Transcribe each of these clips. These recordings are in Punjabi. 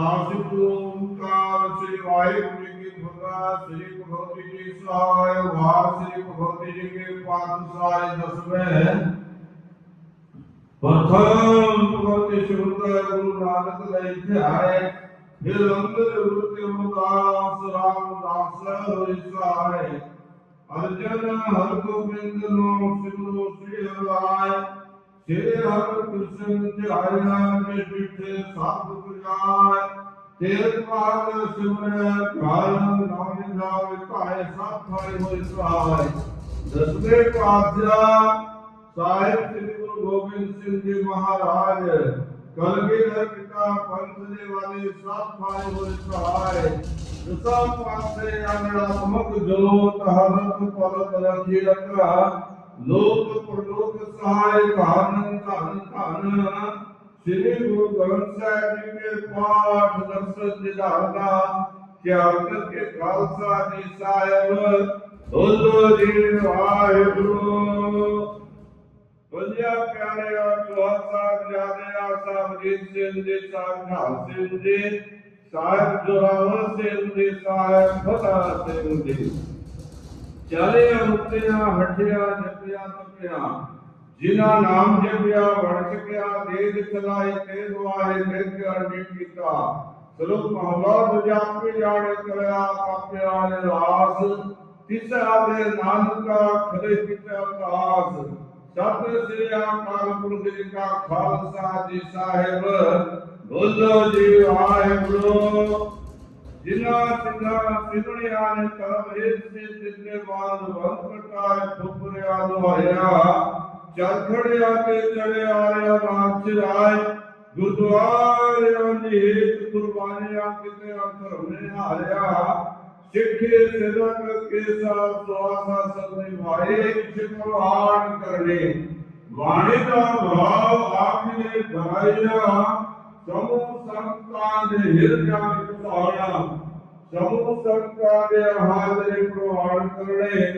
ਅਰਦਾਸ ਓੰਕਾਰ ਸ੍ਰੀ ਵਾਹਿਗੁਰੂ ਜੀ ਕੀ ਫਤਿਹ ਸ੍ਰੀ ਭਗਵਤੀ ਜੀ ਸਹਾਇ ਵਾਰ ਸ੍ਰੀ ਭਗਵਤੀ ਜੀ ਕੇ ਪਾਤਸ਼ਾਹ ਦਸਵੇਂ ਪ੍ਰਥਮ ਭਗਵਤੀ ਸ਼ੁਰਦਾ ਗੁਰੂ ਨਾਨਕ ਲਈ ਧਿਆਏ ਫਿਰ ਅੰਦਰ ਗੁਰੂ ਅਮਰਦਾਸ ਰਾਮਦਾਸ ਹੋਇ ਸਹਾਇ ਅਰਜਨ ਹਰ ਗੋਬਿੰਦ ਨੂੰ ਸਿਮਰੋ ਸ੍ਰੀ ਹਰਿ ਸ੍ਰੀ ਹਰਿ ਕ੍ਰਿਸ਼ਨ ਧਿਆਇਆ ਕੇ ਬਿਠੇ ਸਭ ਪੁਜਾਇ ਤੇਰ ਪਾਦ ਸਿਮਰੈ ਘਰ ਨਾਮ ਨਾਮ ਧਾਇ ਸਭ ਥਾਇ ਹੋਇ ਸਹਾਇ ਦਸਵੇਂ ਪਾਤਸ਼ਾਹ ਸਾਹਿਬ ਸ੍ਰੀ ਗੁਰੂ ਗੋਬਿੰਦ ਸਿੰਘ ਜੀ ਮਹਾਰਾਜ, ਕਲਗੀਧਰ ਪਿਤਾ ਪੰਥ ਦੇ ਵਾਲੇ, ਸਭ ਥਾਇ ਹੋਇ ਸਹਾਇ ਦਸਾਂ ਪਾਸੇ ਅਨੜਾਤਮਕ ਜੋਤ ਹਰਤ ਪਰਤ ਰਖੀ ਰਖਾ ਲੋਕ ਪ੍ਰਲੋਕ ਸਹਾਇ ਧਨ ਧਨ ਧਨ। ਸ੍ਰੀ ਗੁਰੂ ਗ੍ਰੰਥ ਸਾਹਿਬ ਜੀ ਕੇ ਪਾਠ ਦਰਸ਼ਨ ਦਿਦਾਰਨਾ ਕਿਆ ਕੇ ਖਾਲਸਾ ਜੀ ਸਾਹਿਬ, ਬੋਲੋ ਜੀ ਵਾਹਿਗੁਰੂ। ਵਧੀਆ ਪਿਆਰਿਆ ਚੌਥ ਸਾਹਿਬ ਜਾਦੇ ਆ ਸਾਹਿਬ ਜੀ ਸਿੰਘ ਜੀ ਸਾਹਿਬ ਨਿਹਾਲ ਸਿੰਘ ਜੀ, ਸਾਹਿਬ ਜੋਰਾਵਰ ਸਿੰਘ ਜੀ, ਸਾਹਿਬ ਫਤਾ ਸਿੰਘ ਜੀ। ਚਾਲੇ ਉੱਤਿਆ ਹਟਿਆ ਜਪਿਆ ਤਪਿਆ ਜਿਨ੍ਹਾਂ ਨਾਮ ਜਪਿਆ, ਵੜ ਸਕਿਆ ਦੇਦ ਚਲਾਏ ਤੇ ਦੁਆਰੇ ਫਿਰ ਅਰਜੀ ਕੀਤਾ। ਸਰੂਪ ਮਹਲਾ ਦੂਜਾ ਆਪੇ ਜਾਣੇ ਕਰਿਆ ਕਾਪਿਆ ਨਿਰਾਸ ਤਿਸਰਾ ਦੇ ਨਾਨਕਾ ਖੜੇ ਪਿਤਾ ਆਕਾਸ ਸਤਿ ਸ੍ਰੀ ਅਕਾਲ ਪੁਰਖ ਜੀ ਕਾ ਖਾਲਸਾ ਜੀ ਸਾਹਿਬ ਬੋਲੋ ਜੀ ਵਾਹਿਗੁਰੂ ਜਿਨ੍ਹਾਂ ਸਿੰਘਾਂ ਸਿਧਣਿਆ ਨੇ ਕਰਮ ਹੇਤ ਸੇ ਤਿਸਨੇ ਬਾਦ ਬੰਦ ਪ੍ਰਕਾਰ ਫੁਕਰਿਆ ਦੁਹਾਇਆ ਚਰਖੜਿਆ ਤੇ ਚੜਿਆ ਰਿਆ ਨਾਮ ਚਿਰਾਏ। ਗੁਰਦੁਆਰਿਆਂ ਦੀ ਹੇਤ ਕੁਰਬਾਨੀਆਂ ਕਿਤੇ ਧਰਮ ਨੇ ਹਾਰਿਆ। ਸਿੱਖੇ ਸਿਦਕ ਕੇ ਸਾਥ ਸਵਾਸਾ ਸਭ ਨਿਭਾਏ ਸਿਮਰਨ ਕਰਨੇ, ਬਾਣੀ ਦਾ ਭਾਵ ਆਪਨੇ ਧਾਰਿਆ ਸਮੂਹ ਸੰਤਾਂ ਦੇ ਹਿਰਦਿਆਂ ਵਿੱਚ ਧਾਰਿਆ ਸਮੂਹ ਸੰਤਾਂ ਦੇ ਹਾਜ਼ਰੇ ਪ੍ਰਵਾਨ ਕਰਨੇ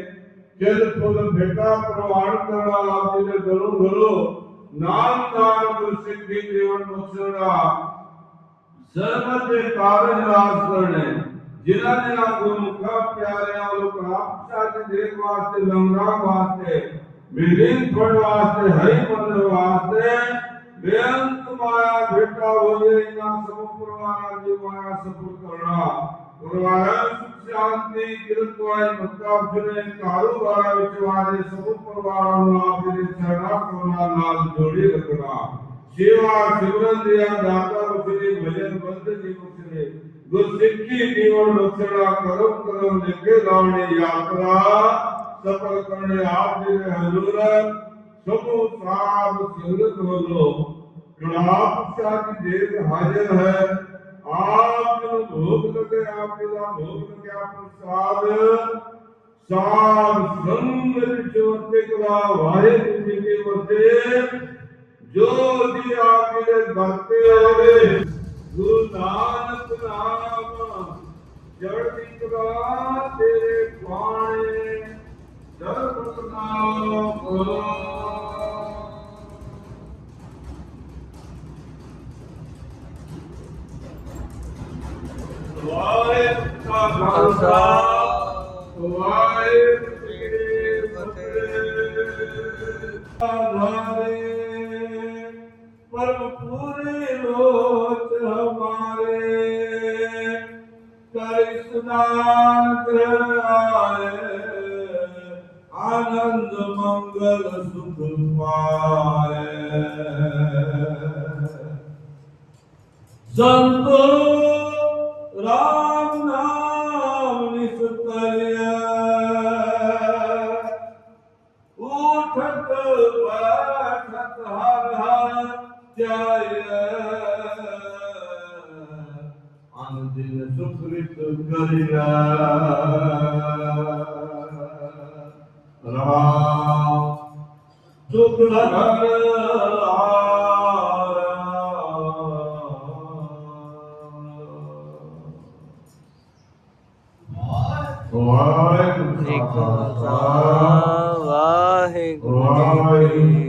ਜਿਲ ਫੁੱਲ ਭੇਟਾ ਪ੍ਰਵਾਨ ਕਰਨਾ, ਆਪ ਜੀ ਦੇ ਗੁਰੂ ਗੁਰੂ, ਨਾਮ ਨਾਮ ਗੁਰ ਸਿੱਖੀ ਜੀਵਨ ਬਖਸ਼ਣਾ ਸਰਬਤ ਦੇ ਕਾਰਜ ਰਾਸ ਕਰਨੇ, ਜਿਨ੍ਹਾਂ ਨੇ ਆਪ ਗੁਰਮੁਖਾ ਪਿਆਰਿਆਂ ਲੋਕ ਆਪ ਸਾਥ ਦੇਖ ਵਾਸਤੇ, ਲੰਗਰਾ ਵਾਸਤੇ ਮਿਲਿੰਦ ਫੜ ਵਾਸਤੇ ਹਈ ਮੰਦਰ ਵਾਸਤੇ, ਬੇਅੰਤ ਮਾਇਆ, ਭੇਟਾ ਹੋਏ ਇਨਾ ਸਭ ਪਰਵਾਨਾ ਦੀ ਮਾਇਆ ਸਪੁਰ ਕਰਨਾ ਪਰਵਾਨਾ ਸੁਖ ਸ਼ਾਂਤੀ ਕਿਰਤਵਾਈ ਮੱਤਾ ਫਿਰੇ ਕਾਰੋਬਾਰ ਵਿੱਚ ਵਾਲੇ ਸਭ ਪਰਵਾਰਾਂ ਨੂੰ ਆਪ ਦੇ ਚਰਨਾ ਕਰਨਾ ਨਾਲ ਜੋੜੀ ਰੱਖਣਾ ਸੇਵਾ ਸਿਮਰਨ ਦਿਆ ਦਾਤਾ ਬਖਸ਼ੇ ਭਜਨ ਬੰਦ ਜੀ ਬਖਸ਼ੇ ਗੁਰਸਿੱਖੀ ਜੀਵਨ ਬਖਸ਼ਣਾ ਕਰਮ ਕਰਮ ਲਿਖੇ ਲਾਉਣੇ ਯਾਤਰਾ ਸਫਲ ਕਰਨੇ ਆਪ ਜੀ ਦੇ ਹਜ਼ੂਰ ਸਭੋ ਸ਼ਾਹ ਦੀ ਦੇਹ ਹਾਜ਼ਰ ਹੈ, ਆਪ ਨੂੰ ਭੋਗ ਲਗੇ, ਆਪ ਦਾ ਭੋਗ ਲੱਗਿਆ ਪ੍ਰਸਾਦ ਸਾਧ। ਸੰਗਤ ਚੋਤੇ ਕਲਾ ਵਾਹਿਗੁਰੂ ਜੀ ਕੇ ਵਰਤੇ। ਜੋ ਜੀ ਆਪ ਦੇ ਭਗਤੇ ਹੋਵੇ, ਗੁਰੂ ਨਾਨਕ ਨਾਮ, ਚੜ੍ਹਦੀ ਕਲਾ ਤੇਰੇ ਬਾਣੇ ਦਰਦ ਨਾਮ ਵਾਹਿਗੁਰੂ ਖਾਲਸਾ। ਵਾਹਿਗੁਰੂ ਜੀ ਕੀ ਫਤਿਹ ਆਧਾਰੇ ਪਰਮ ਪੂਰੇ ਲੋਚ ਹਮਾਰੇ ਕਰ ਇਸਨਾਨ ਕਰਾਏ ਆਨੰਦ ਮੰਗਲ ਸੁਖ ਪਾਏ। ਸੰਤੋ تخرب الدنيا رعا تغلب ਵਾਹਿਗੁਰੂ ਜੀ ਕਾ ਵਾਹਿਗੁਰੂ ਜੀ